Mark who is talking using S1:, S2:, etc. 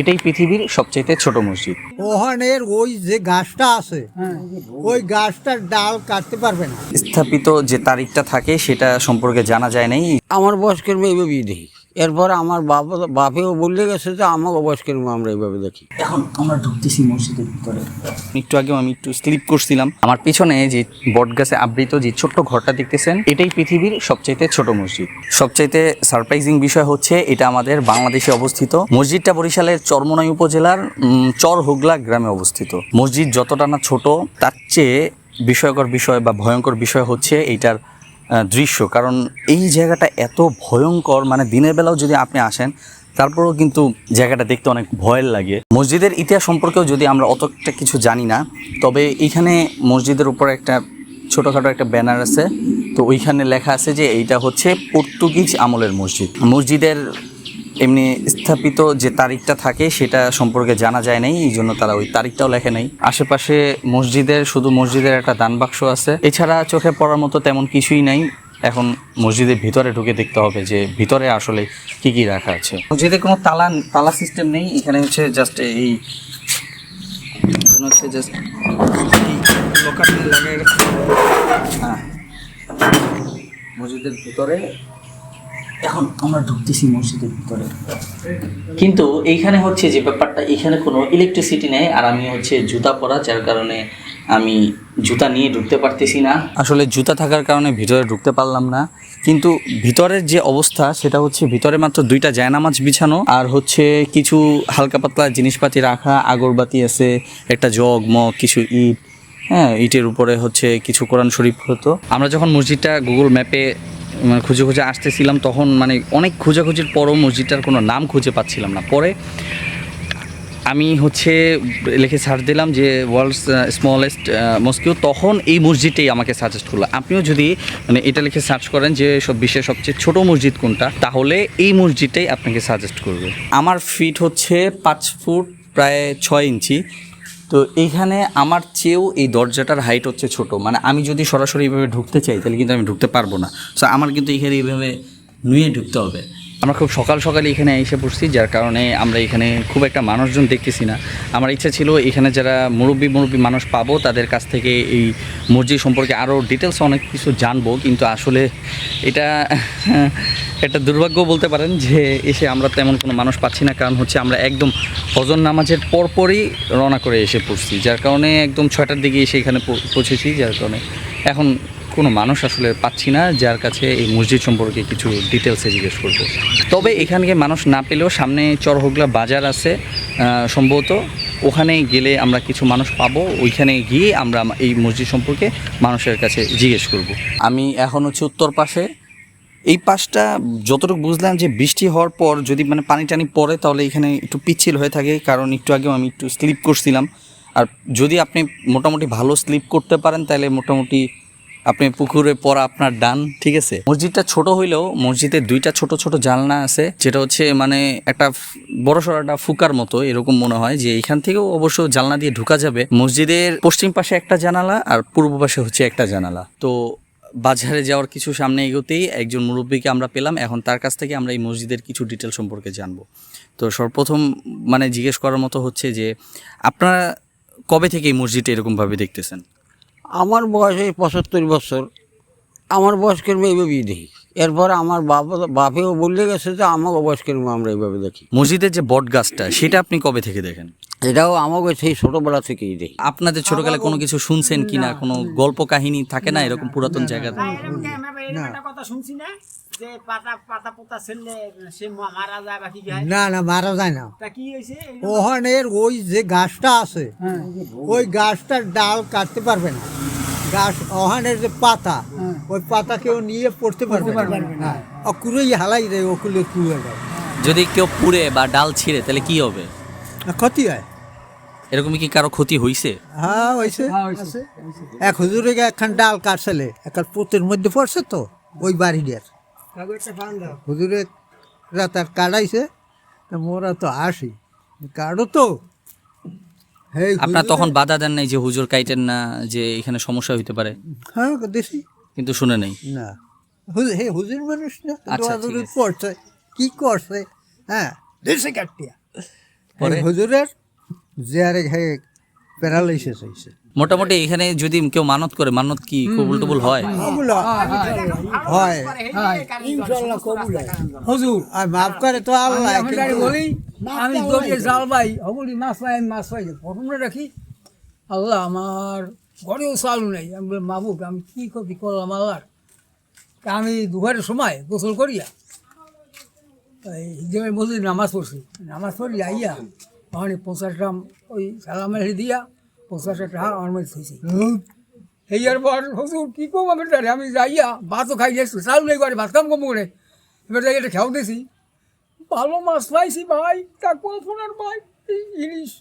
S1: এটাই পৃথিবীর সবচেয়ে ছোট মসজিদ।
S2: ওখানের ওই যে গাছটা আছে ওই গাছটার ডাল কাটতে পারবে না।
S1: স্থাপিত যে তারিখটা থাকে সেটা সম্পর্কে জানা যায় নাই।
S3: আমার বয়স্কের মেয়ে বিয়ে দেখি এরপর আমার বাবা বাপেও বলে গেছে যে আমাকে বয়স্কের মেয়ে আমরা এইভাবে দেখি।
S1: এখন আমরা ঢুকতেছি মসজিদের ভিতরে। একটু আগে আমি একটু স্লিপ করছিলাম। আমার পিছনে যে বট গাছে আবৃত যে ছোট্ট ঘরটা দেখতেছেন এটাই পৃথিবীর সবচাইতে ছোট মসজিদ। সবচাইতে সারপ্রাইজিং বিষয় হচ্ছে এটা আমাদের বাংলাদেশে অবস্থিত। মসজিদটা বরিশালের চরমনাই উপজেলার চর হুগলা গ্রামে অবস্থিত। মসজিদ যতটা না ছোট তার চেয়ে বিষয়কর বিষয় বা ভয়ঙ্কর বিষয় হচ্ছে এইটার দৃশ্য। কারণ এই জায়গাটা এত ভয়ঙ্কর মানে দিনের বেলাও যদি আপনি আসেন, তারপরেও কিন্তু জায়গাটা দেখতে অনেক ভয়ের লাগে। মসজিদের ইতিহাস সম্পর্কেও যদি আমরা অতটা কিছু জানি না, তবে এখানে মসজিদের উপর একটা ছোটোখাটো একটা ব্যানার আছে। তো ওইখানে লেখা আছে যে এইটা হচ্ছে পর্তুগিজ আমলের মসজিদ। মসজিদের এমনি স্থাপিত যে তারিখটা থাকে সেটা সম্পর্কে জানা যায় নাই, এই জন্য তারা ওই তারিখটাও লেখে নাই। আশেপাশে মসজিদের, শুধু মসজিদের একটা দান বাক্স আছে। এছাড়া চোখে পড়ার মতো তেমন কিছুই নাই। এখন মসজিদের ভিতরে ঢুকে দেখতে হবে যে ভিতরে আসলে কি কি রাখা আছে। মসজিদে কোনো তালা তালা সিস্টেম নেই। এখানে হচ্ছে জাস্ট এই হচ্ছে জাস্ট হ্যাঁ। মসজিদের ভিতরে এখন আমরা ঢুকতেছি মসজিদের ভিতরে। কিন্তু এইখানে হচ্ছে যে ব্যাপারটা, এখানে কোনো ইলেকট্রিসিটি নেই আর আমি হচ্ছে জুতা পরা, যার কারণে আমি জুতা নিয়ে ঢুকতে পারতেছি না। আসলে জুতা থাকার কারণে ভিতরে ঢুকতে পারলাম না। কিন্তু ভিতরের যে অবস্থা, সেটা হচ্ছে ভিতরে মাত্র দুইটা জায়নামাজ বিছানো আর হচ্ছে কিছু হালকা পাতলা জিনিসপাতি রাখা, আগরবাতি আছে, একটা জগ, মগ, কিছু ইট হ্যাঁ ইটের উপরে হচ্ছে কিছু কোরআন শরীফ হতো। আমরা যখন মসজিদটা গুগল ম্যাপে মানে খুঁজে খুঁজে আসতেছিলাম, তখন মানে অনেক খোঁজাখুঁজির পরও মসজিদটার কোনো নাম খুঁজে পাচ্ছিলাম না। পরে আমি হচ্ছে লিখে সার্চ দিলাম যে ওয়ার্ল্ডস স্মলেস্ট মস্কিউ, তখন এই মসজিদটাই আমাকে সাজেস্ট করল। আপনিও যদি মানে এটা লিখে সার্চ করেন যে সব বিশ্বের সবচেয়ে ছোট মসজিদ কোনটা, তাহলে এই মসজিদটাই আপনাকে সাজেস্ট করবে। আমার ফিট হচ্ছে পাঁচ ফুট প্রায় ছয় ইঞ্চি। তো এইখানে আমার চেয়েও এই দরজাটার হাইট হচ্ছে ছোট। মানে আমি যদি সরাসরি এইভাবে ঢুকতে চাই, তাহলে কিন্তু আমি ঢুকতে পারব না। সো আমার কিন্তু এখানে এইভাবে নুয়ে ঢুকতে হবে। আমরা খুব সকাল সকালে এখানে এসে পড়ছি, যার কারণে আমরা এখানে খুব একটা মানুষজন দেখতেছি না। আমার ইচ্ছা ছিল এখানে যারা মুরব্বী মুরব্বী মানুষ পাবো, তাদের কাছ থেকে এই মসজিদ সম্পর্কে আরও ডিটেলস অনেক কিছু জানব, কিন্তু আসলে এটা একটা দুর্ভাগ্য বলতে পারেন যে এসে আমরা তেমন কোনো মানুষ পাচ্ছি না, কারণ হচ্ছে আমরা একদম ফজর নামাজের পরপরই রওনা করে এসে পড়ছি, যার কারণে একদম ছয়টার দিকে এসে এখানে পৌঁছেছি, যার কারণে এখন কোনো মানুষ আসলে পাচ্ছি না, যার কাছে এই মসজিদ সম্পর্কে কিছু ডিটেলসে জিজ্ঞেস করব। তবে এখানকে মানুষ না পেলেও সামনে চরহোগলা বাজার আছে সম্ভবত। ওখানে গেলে আমরা কিছু মানুষ পাবো, ওইখানে গিয়ে আমরা এই মসজিদ সম্পর্কে মানুষের কাছে জিজ্ঞেস করব। আমি এখন হচ্ছে উত্তর পাশে। এই পাশটা যতটুকু বুঝলাম যে বৃষ্টি হওয়ার পর যদি মানে পানি টানি পড়ে, তাহলে এখানে একটু পিচ্ছিল হয়ে থাকে। কারণ একটু আগেও আমি একটু স্লিপ করছিলাম। আর যদি আপনি মোটামুটি ভালো স্লিপ করতে পারেন, তাহলে মোটামুটি আপনি পুকুরে পড়া আপনার ডান, ঠিক আছে? মসজিদটা ছোট হইলেও মসজিদের দুইটা ছোট ছোট জানলা আছে, যেটা হচ্ছে মানে একটা বড় সড়ো একটা ফুকার মতো, এরকম মনে হয় যে এখান থেকেও অবশ্য জানলা দিয়ে ঢুকা যাবে। মসজিদের পশ্চিম পাশে একটা জানালা আর পূর্ব পাশে হচ্ছে একটা জানালা। তো বাজারে যাওয়ার কিছু সামনে এগোতেই একজন মুরব্বীকে আমরা পেলাম। এখন তার কাছ থেকে আমরা এই মসজিদের কিছু ডিটেল সম্পর্কে জানব। তো সর্বপ্রথম মানে জিজ্ঞেস করার মতো হচ্ছে যে, আপনারা কবে থেকে এই মসজিদটা এরকমভাবে দেখতেছেন?
S3: আমার বয়স এই পঁচাত্তর বছর। আমার বয়স্কের মেয়ে এইভাবেই দেখি। এরপর আমার বাবা বাপেও বললে গেছে যে আমাকে বয়স্কের মেয়ে আমরা এইভাবে দেখি।
S1: মসজিদের যে বট গাছটা সেটা আপনি কবে থেকে দেখেন?
S3: এটাও আমাকে সেই ছোটবেলা থেকেই দেখি।
S1: আপনাদের ছোটবেলায় কোনো কিছু শুনছেন কিনা? কোনো গল্প কাহিনী থাকে না? এরকম পুরাতন
S4: জায়গা কথা শুনছি না। যে পাতা পাতা পোতা ছেলে সে মারা যায় বাকি যায়?
S2: না না মারা যায় না।
S4: তা কি হয়েছে?
S2: ওখানের ওই যে গাছটা আছে ওই গাছটার ডাল কাটতে পারবে না। গাছ ওখানের যে পাতা ওই পাতা কেউ নিয়ে পড়তে পারবে না। অকুরেই হালাই দেয় ওকুলে কুড়ে দেয়।
S1: যদি কেউ পুড়ে বা ডাল ছিঁড়ে তাহলে কি হবে?
S2: ক্ষতি হয়।
S1: এরকম কি কারও ক্ষতি হইছে?
S2: হ্যাঁ হয়েছে এক হুজুরে একখান ডাল কাটছিলে একটা পোতের মধ্যে পড়ছে তো ওই বাড়ি বাড়িটার। হুজুরে রাতার কাটাইছে তা মোরা তো আসি। কাটো তো।
S1: আপনার তখন বাধা দেন নাই যে হুজুর কাইটেন না যে এখানে সমস্যা হইতে পারে?
S2: হ্যাঁ দেশি
S1: কিন্তু শুনে নেই।
S2: না। হুজুর হে হুজুর মানুষ না
S1: আচ্ছা।
S2: করছে কি করছে? হ্যাঁ দেশে কাটিয়া
S1: পরে?
S2: হুজুরের জিয়ারে প্যারালাইসিস হয়েছে
S1: মোটামুটি এখানে যদি কেউ মানত করে মানত কি কবুল টবুল হয়।
S2: ওগুলো হয়
S5: ইনশাল্লাহ কবুল হয়। হুজুর।
S2: আর মাফ করে তো আল্লাহ
S5: আমি বলি আমি দরিয়ে জাল পাই। হবলি মাছ পাই আমি মাছ পাই। প্রথমে রাখি আল্লাহ আমার ঘরেও চালু নেই। আমি বলি মাবুক আমি কী করি করলাম আল্লাহর? তা আমি দুপুরের সময় গোসল করিয়া এই হিজমের মসজিদ নামাজ পড়ছি। নামাজ পড়ি আইয়া ওখানে পঞ্চাশ গ্রাম ওই সালামের দিয়া টাকা আমি আমি যাইয়া ভাতও খাই যাইছি চালু নেই করে ভাত কাম কম করে এবার যাই এটা খেয়াও দিছি। ভালো মাছ পাইছি ভাই তা কোন ফোনের ভাই ইলিশ।